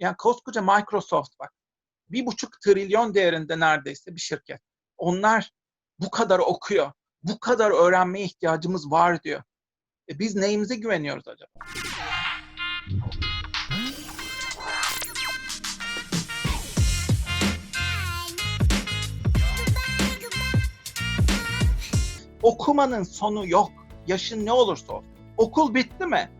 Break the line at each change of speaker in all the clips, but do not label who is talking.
Yani koskoca Microsoft bak. Bir buçuk trilyon değerinde neredeyse bir şirket. Onlar bu kadar okuyor. Bu kadar öğrenmeye ihtiyacımız var diyor. E biz neyimize güveniyoruz acaba? Okumanın sonu yok. Yaşın ne olursa olsun. Okul bitti mi?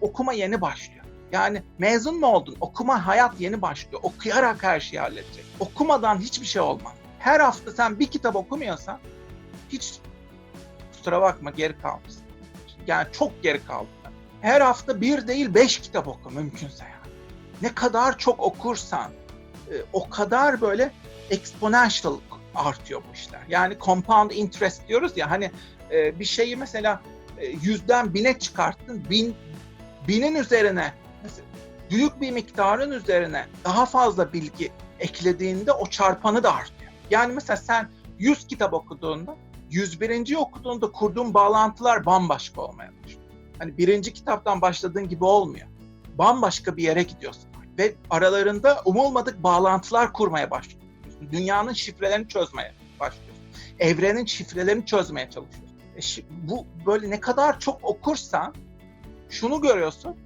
Okuma yeni başlıyor. Yani mezun mu oldun? Okuma hayat yeni başlıyor. Okuyarak her şeyi halledecek. Okumadan hiçbir şey olmaz. Her hafta sen bir kitap okumuyorsan hiç kusura bakma geri kalmışsın. Yani çok geri kaldın. Her hafta bir değil beş kitap oku mümkünse yani. Ne kadar çok okursan e, o kadar böyle exponential artıyor bu işler. Yani compound interest diyoruz ya hani e, bir şeyi mesela e, yüzden bine çıkarttın, bin, binin üzerine büyük bir miktarın üzerine daha fazla bilgi eklediğinde o çarpanı da artıyor. Yani mesela sen 100 kitap okuduğunda 101. okuduğunda kurduğun bağlantılar bambaşka olmaya başlıyor. Hani birinci kitaptan başladığın gibi olmuyor. Bambaşka bir yere gidiyorsun. Ve aralarında umulmadık bağlantılar kurmaya başlıyorsun. Dünyanın şifrelerini çözmeye başlıyorsun. Evrenin şifrelerini çözmeye çalışıyorsun. E bu böyle ne kadar çok okursan şunu görüyorsun.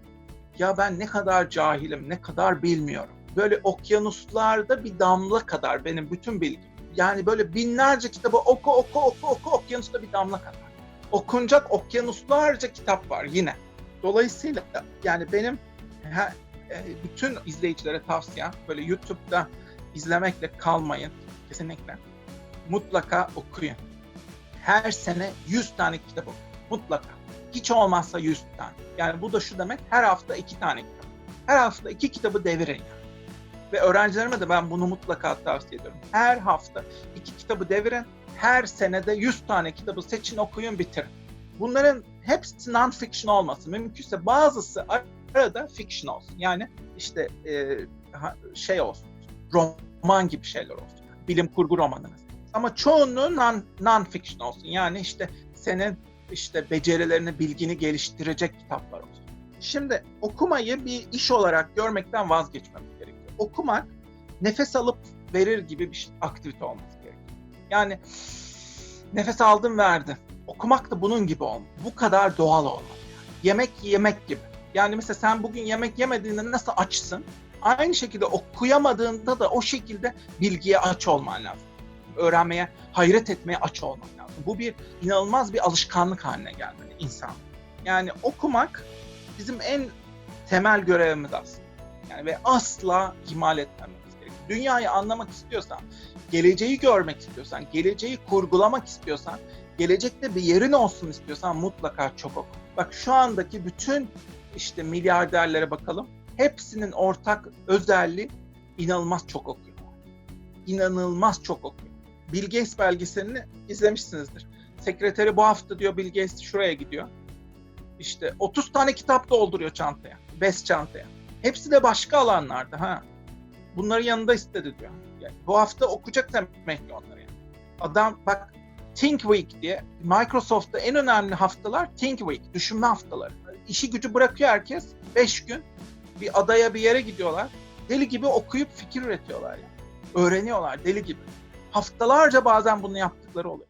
Ya ben ne kadar cahilim, ne kadar bilmiyorum. Böyle okyanuslarda bir damla kadar benim bütün bilgim. Yani böyle binlerce kitabı oku oku oku oku okyanusta bir damla kadar. Okunacak okyanuslarca kitap var yine. Dolayısıyla yani benim e, bütün izleyicilere tavsiyem böyle YouTube'da izlemekle kalmayın kesinlikle. Mutlaka okuyun. Her sene 100 tane kitap okuyun. Mutlaka. Hiç olmazsa 100 tane. Yani bu da şu demek her hafta 2 tane kitap. Her hafta 2 kitabı devirin yani. Ve öğrencilerime de ben bunu mutlaka tavsiye ediyorum. Her hafta 2 kitabı devirin. Her senede 100 tane kitabı seçin, okuyun, bitirin. Bunların hepsi non-fiction olmasın. Mümkünse bazısı arada fiction olsun. Yani işte e, şey olsun, roman gibi şeyler olsun. Bilim kurgu romanı. Ama çoğunluğu non, non-fiction olsun. Yani işte senin işte becerilerini, bilgini geliştirecek kitaplar olsun. Şimdi okumayı bir iş olarak görmekten vazgeçmemiz gerekiyor. Okumak nefes alıp verir gibi bir şey- aktivite olması gerekiyor. Yani nefes aldım verdim. Okumak da bunun gibi olmalı. Bu kadar doğal olmalı. Yemek yemek gibi. Yani mesela sen bugün yemek yemediğinde nasıl açsın? Aynı şekilde okuyamadığında da o şekilde bilgiye aç olman lazım. Öğrenmeye, hayret etmeye aç olman lazım. Bu bir inanılmaz bir alışkanlık haline gelmeli insan. Yani okumak bizim en temel görevimiz aslında. Yani ve asla ihmal etmememiz gerekiyor. Dünyayı anlamak istiyorsan, geleceği görmek istiyorsan, geleceği kurgulamak istiyorsan, gelecekte bir yerin olsun istiyorsan mutlaka çok oku. Bak şu andaki bütün işte milyarderlere bakalım. Hepsinin ortak özelliği inanılmaz çok okuyor. İnanılmaz çok okuyor. Bill Gates belgeselini izlemişsinizdir. Sekreteri bu hafta diyor Bill Gates şuraya gidiyor. İşte 30 tane kitap dolduruyor çantaya. Bes çantaya. Hepsi de başka alanlarda ha. Bunları yanında istedi diyor. Yani bu hafta okuyacak demek ki onları yani. Adam bak Think Week diye Microsoft'ta en önemli haftalar Think Week, düşünme haftaları. İşi gücü bırakıyor herkes. 5 gün bir adaya bir yere gidiyorlar. Deli gibi okuyup fikir üretiyorlar yani. Öğreniyorlar deli gibi. Haftalarca bazen bunu yaptıkları oluyor.